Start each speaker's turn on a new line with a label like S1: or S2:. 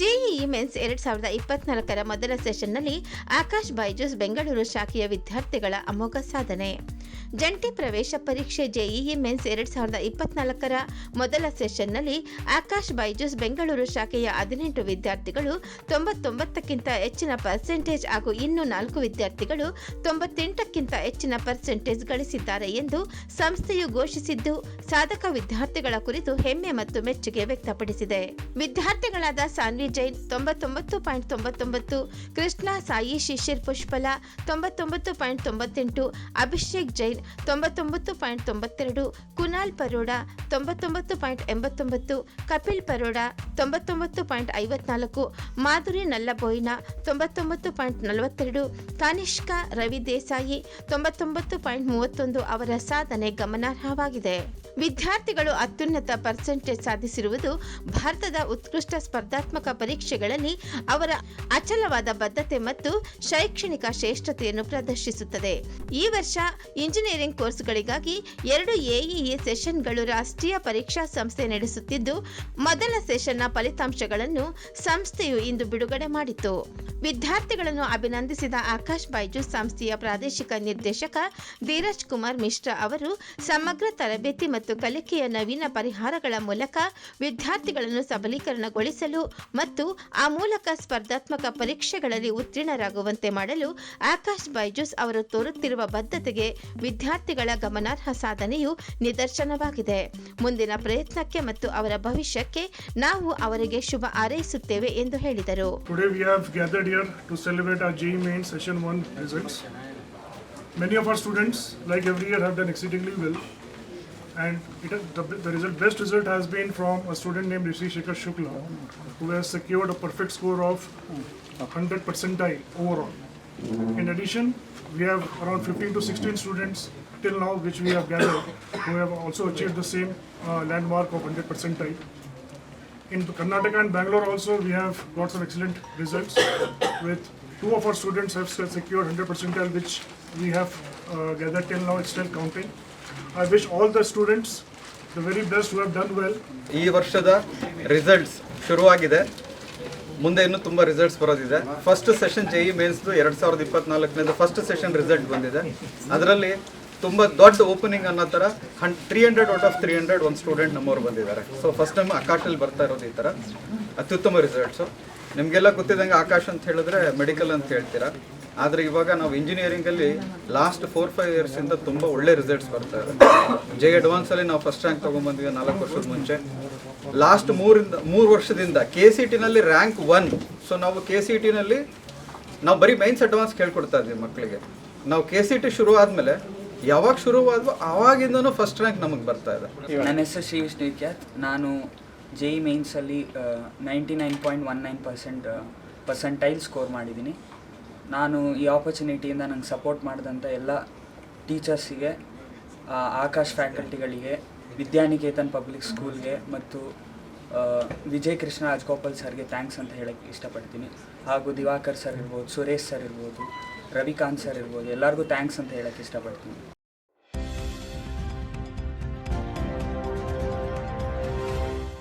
S1: JEE men's ಎರಡ್ ಸಾವಿರದ ಇಪ್ಪತ್ನಾಲ್ಕರ ಮೊದಲ ಸೆಷನ್ನಲ್ಲಿ ಆಕಾಶ್ ಬೈಜೂಸ್ ಬೆಂಗಳೂರು ಶಾಖೆಯ ವಿದ್ಯಾರ್ಥಿಗಳ ಅಮೋಘ ಸಾಧನೆ. ಜಂಟಿ ಪ್ರವೇಶ ಪರೀಕ್ಷೆ ಜೆಇಇ ಮೆನ್ಸ್ ಎರಡ್ ಸಾವಿರದ ಇಪ್ಪತ್ನಾಲ್ಕರ ಮೊದಲ ಸೆಷನ್ನಲ್ಲಿ ಆಕಾಶ್ ಬೈಜೂಸ್ ಬೆಂಗಳೂರು ಶಾಖೆಯ ಹದಿನೆಂಟು ವಿದ್ಯಾರ್ಥಿಗಳು, ತೊಂಬತ್ತೊಂಬತ್ತಕ್ಕಿಂತ ಹೆಚ್ಚಿನ ಪರ್ಸೆಂಟೇಜ್ ಹಾಗೂ ಇನ್ನೂ ನಾಲ್ಕು ವಿದ್ಯಾರ್ಥಿಗಳು ತೊಂಬತ್ತೆಂಟಕ್ಕಿಂತ ಹೆಚ್ಚಿನ ಪರ್ಸೆಂಟೇಜ್ ಗಳಿಸಿದ್ದಾರೆ ಎಂದು ಸಂಸ್ಥೆಯು ಘೋಷಿಸಿದ್ದು, ಸಾಧಕ ವಿದ್ಯಾರ್ಥಿಗಳ ಕುರಿತು ಹೆಮ್ಮೆ ಮತ್ತು ಮೆಚ್ಚುಗೆ ವ್ಯಕ್ತಪಡಿಸಿದೆ. ವಿದ್ಯಾರ್ಥಿಗಳಾದ ಸಾನ್ವಿ ಜೈನ್ ತೊಂಬತ್ತೊಂಬತ್ತು ಪಾಯಿಂಟ್ ತೊಂಬತ್ತೊಂಬತ್ತು, ಕೃಷ್ಣ ಸಾಯಿ ಶಿಶಿರ್ ಪುಷ್ಪಲ ತೊಂಬತ್ತೊಂಬತ್ತು ಪಾಯಿಂಟ್ ತೊಂಬತ್ತೆಂಟು, ಅಭಿಷೇಕ್ ಜೈನ್ ತೊಂಬತ್ತೊಂಬತ್ತು ಪಾಯಿಂಟ್ ತೊಂಬತ್ತೆರಡು, ಕುನಾಲ್ ಪರೋಡಾ ತೊಂಬತ್ತೊಂಬತ್ತು ಪಾಯಿಂಟ್ ಎಂಬತ್ತೊಂಬತ್ತು, ಕಪಿಲ್ ಪರೋಡ ತೊಂಬತ್ತೊಂಬತ್ತು ಪಾಯಿಂಟ್ ಐವತ್ನಾಲ್ಕು, ಮಾಧುರಿ ನಲ್ಲಬೋಯ್ನ ತೊಂಬತ್ತೊಂಬತ್ತು ಪಾಯಿಂಟ್ ನಲವತ್ತೆರಡು ಕಾನಿಷ್ಕಾ ರವಿ ದೇಸಾಯಿ ತೊಂಬತ್ತೊಂಬತ್ತು ಪಾಯಿಂಟ್ ಮೂವತ್ತೊಂದು ಅವರ ಸಾಧನೆ ಗಮನಾರ್ಹವಾಗಿದೆ. ವಿದ್ಯಾರ್ಥಿಗಳು ಅತ್ಯುನ್ನತ ಪರ್ಸೆಂಟೇಜ್ ಸಾಧಿಸಿರುವುದು ಭಾರತದ ಉತ್ಕೃಷ್ಟ ಸ್ಪರ್ಧಾತ್ಮಕ ಪರೀಕ್ಷೆಗಳಲ್ಲಿ ಅವರ ಅಚಲವಾದ ಬದ್ಧತೆ ಮತ್ತು ಶೈಕ್ಷಣಿಕ ಶ್ರೇಷ್ಠತೆಯನ್ನು ಪ್ರದರ್ಶಿಸುತ್ತದೆ. ಈ ವರ್ಷ ಇಂಜಿನಿಯರಿಂಗ್ ಕೋರ್ಸ್ಗಳಿಗಾಗಿ ಎರಡು ಎಇಇ ಸೆಷನ್ಗಳು ರಾಷ್ಟ್ರೀಯ ಪರೀಕ್ಷಾ ಸಂಸ್ಥೆ ನಡೆಸುತ್ತಿದ್ದು, ಮೊದಲ ಸೆಷನ್ನ ಫಲಿತಾಂಶಗಳನ್ನು ಸಂಸ್ಥೆಯು ಇಂದು ಬಿಡುಗಡೆ ಮಾಡಿತು. ವಿದ್ಯಾರ್ಥಿಗಳನ್ನು ಅಭಿನಂದಿಸಿದ ಆಕಾಶ್ ಬೈಜು ಸಂಸ್ಥೆಯ ಪ್ರಾದೇಶಿಕ ನಿರ್ದೇಶಕ ಧೀರಜ್ ಕುಮಾರ್ ಮಿಶ್ರಾ ಅವರು ಸಮಗ್ರ ತರಬೇತಿ ಮತ್ತು ಕಲಿಕೆಯ ನವೀನ ಪರಿಹಾರಗಳ ಮೂಲಕ ವಿದ್ಯಾರ್ಥಿಗಳನ್ನು ಸಬಲೀಕರಣಗೊಳಿಸಲು ಮತ್ತು ಆ ಮೂಲಕ ಸ್ಪರ್ಧಾತ್ಮಕ ಪರೀಕ್ಷೆಗಳಲ್ಲಿ ಉತ್ತೀರ್ಣರಾಗುವಂತೆ ಮಾಡಲು ಆಕಾಶ್ ಬೈಜೂಸ್ ಅವರು ತೋರುತ್ತಿರುವ ಬದ್ಧತೆಗೆ ವಿದ್ಯಾರ್ಥಿಗಳ ಗಮನಾರ್ಹ ಸಾಧನೆಯು ನಿದರ್ಶನವಾಗಿದೆ ಮುಂದಿನ ಪ್ರಯತ್ನಕ್ಕೆ ಮತ್ತು ಅವರ ಭವಿಷ್ಯಕ್ಕೆ ನಾವು ಅವರಿಗೆ ಶುಭ ಹಾರೈಸುತ್ತೇವೆ ಎಂದು ಹೇಳಿದರು
S2: 1 results. Many of our students, like every year, have done exceedingly well. And it the, the result, best result has been from a student named Rishi Shekhar Shukla, who has secured a perfect score of 100 percentile overall. In addition, we have around 15 to 16 students till now which we have gathered who have also achieved the same uh, landmark of 100 percentile. In Karnataka and Bangalore also, we have got some excellent results with two of our students have secured 100 percentile, which we have uh, gathered till now, it's still counting. I wish all the students the very best have done well.
S3: ಈ ವರ್ಷದ results ಶುರುವಾಗಿದೆ. ಮುಂದೆ ಇನ್ನೂ ತುಂಬ results ಬರೋದಿದೆ. First session J E ಮೇನ್ಸ್ದು ಎರಡು ಸಾವಿರದ ಇಪ್ಪತ್ನಾಲ್ಕನೇದು ಫಸ್ಟ್ ಸೆಷನ್ ರಿಸಲ್ಟ್ ಬಂದಿದೆ. ಅದರಲ್ಲಿ ತುಂಬ ದೊಡ್ಡ ಓಪನಿಂಗ್ ಅನ್ನೋ ಥರ hand three hundred out of three hundred ಒಂದು ಸ್ಟೂಡೆಂಟ್ ನಮ್ಮವ್ರು ಬಂದಿದ್ದಾರೆ. ಸೊ ಫಸ್ಟ್ ಟೈಮ್ ಅಕಾಟಲ್ಲಿ ಬರ್ತಾ ಇರೋದು ಈ ಥರ. ಅತ್ಯುತ್ತಮ ರಿಸಲ್ಟ್ಸು ನಿಮಗೆಲ್ಲ ಗೊತ್ತಿದ್ದಂಗೆ ಆಕಾಶ್ ಅಂತ ಹೇಳಿದ್ರೆ ಮೆಡಿಕಲ್ ಅಂತ ಹೇಳ್ತೀರಾ? ಆದರೆ ಇವಾಗ ನಾವು ಇಂಜಿನಿಯರಿಂಗಲ್ಲಿ ಲಾಸ್ಟ್ ಫೋರ್ ಫೈವ್ ಇಯರ್ಸಿಂದ ತುಂಬ ಒಳ್ಳೆ ರಿಸಲ್ಟ್ಸ್ ಬರ್ತಾ ಇದೆ. ಜೆ ಅಡ್ವಾನ್ಸಲ್ಲಿ ನಾವು ಫಸ್ಟ್ ರ್ಯಾಂಕ್ ತೊಗೊಂಬಂದ್ವಿ ನಾಲ್ಕು ವರ್ಷದ ಮುಂಚೆ. ಲಾಸ್ಟ್ ಮೂರಿಂದ, ಮೂರು ವರ್ಷದಿಂದ ಕೆ ಸಿ ಟಿನಲ್ಲಿ ರ್ಯಾಂಕ್ ಒನ್ ಸೊ ನಾವು ಕೆ ಸಿ ಟಿನಲ್ಲಿ ನಾವು ಬರೀ ಮೈನ್ಸ್ ಅಡ್ವಾನ್ಸ್ ಕೇಳ್ಕೊಡ್ತಾ ಇದ್ವಿ ಮಕ್ಕಳಿಗೆ ನಾವು ಕೆ ಸಿ ಟಿ ಶುರು ಆದಮೇಲೆ ಯಾವಾಗ ಶುರುವಾದ್ವೋ ಆವಾಗಿಂದನೂ ಫಸ್ಟ್ ರ್ಯಾಂಕ್ ನಮಗೆ ಬರ್ತಾ ಇದೆ.
S4: ನನ್ನ ಹೆಸರು ಶ್ರೀ ವಿಷ್ಣು ನಾನು J E ಮೇನ್ಸಲ್ಲಿ ninety nine point one nine percent percentile score ಮಾಡಿದ್ದೀನಿ. ನಾನು ಈ ಆಪರ್ಚುನಿಟಿಯಿಂದ ನಂಗೆ ಸಪೋರ್ಟ್ ಮಾಡಿದಂಥ ಎಲ್ಲ ಟೀಚರ್ಸಿಗೆ ಆಕಾಶ್ ಫ್ಯಾಕಲ್ಟಿಗಳಿಗೆ ವಿದ್ಯಾನಿಕೇತನ್ ಪಬ್ಲಿಕ್ ಸ್ಕೂಲ್ಗೆ ಮತ್ತು ವಿಜಯ್ ಕೃಷ್ಣ ರಾಜ್ಗೋಪಾಲ್ ಸರ್ಗೆ ಥ್ಯಾಂಕ್ಸ್ ಅಂತ ಹೇಳಕ್ಕೆ ಇಷ್ಟಪಡ್ತೀನಿ. ಹಾಗೂ ದಿವಾಕರ್ ಸರ್ ಇರ್ಬೋದು, ಸುರೇಶ್ ಸರ್ ಇರ್ಬೋದು, ರವಿಕಾಂತ್ ಸರ್ ಇರ್ಬೋದು, ಎಲ್ಲರಿಗೂ ಥ್ಯಾಂಕ್ಸ್ ಅಂತ ಹೇಳಕ್ಕೆ ಇಷ್ಟಪಡ್ತೀನಿ.